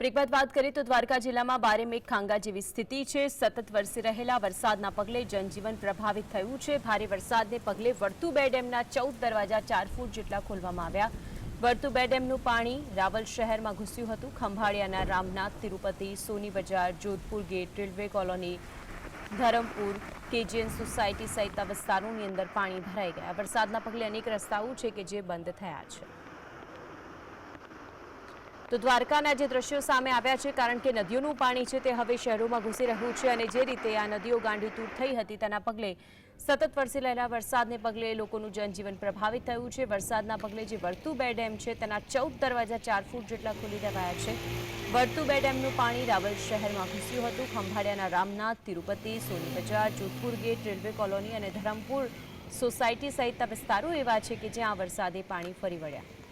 Break વાત કરીએ તો દ્વારકા જિલ્લામાં બારે મેઘ ખાંગા જેવી સ્થિતિ છે. સતત વરસી રહેલા વરસાદના પગલે જનજીવન પ્રભાવિત થયું છે. ભારે વરસાદને પગલે વર્તુ બે ડેમના ચૌદ દરવાજા ચાર ફૂટ જેટલા ખોલવામાં આવ્યા. વર્તુ બે ડેમનું પાણી રાવલ શહેરમાં ઘૂસ્યું હતું. ખંભાળિયાના Ramnath, Tirupati, Soni Bazar, Jodhpur gate, railway colony, Dharampur, K G N society સહિતના વિસ્તારોની અંદર પાણી ભરાઈ ગયા. વરસાદના પગલે અનેક રસ્તાઓ છે કે જે બંધ થયા છે. તો દ્વારકાના જે દ્રશ્યો સામે આવ્યા છે, કારણ કે નદીઓનું પાણી છે તે હવે શહેરોમાં ઘૂસી રહ્યું છે અને જે રીતે આ નદીઓ ગાંડીતૂર થઈ હતી તેના પગલે સતત વરસી રહેલા વરસાદને પગલે લોકોનું જનજીવન પ્રભાવિત થયું છે. વરસાદના પગલે જે વર્તુ બે ડેમ છે તેના ચૌદ દરવાજા ચાર ફૂટ જેટલા ખોલી દેવાયા છે. વર્તુ બે ડેમનું પાણી રાવલ શહેરમાં ઘૂસ્યું હતું. ખંભાળિયાના રામનાથ, તિરુપતિ, સોની બજાર, જોધપુર ગેટ, રેલવે કોલોની અને ધરમપુર સોસાયટી સહિતના વિસ્તારો એવા છે કે જ્યાં વરસાદે પાણી ફરી વળ્યા.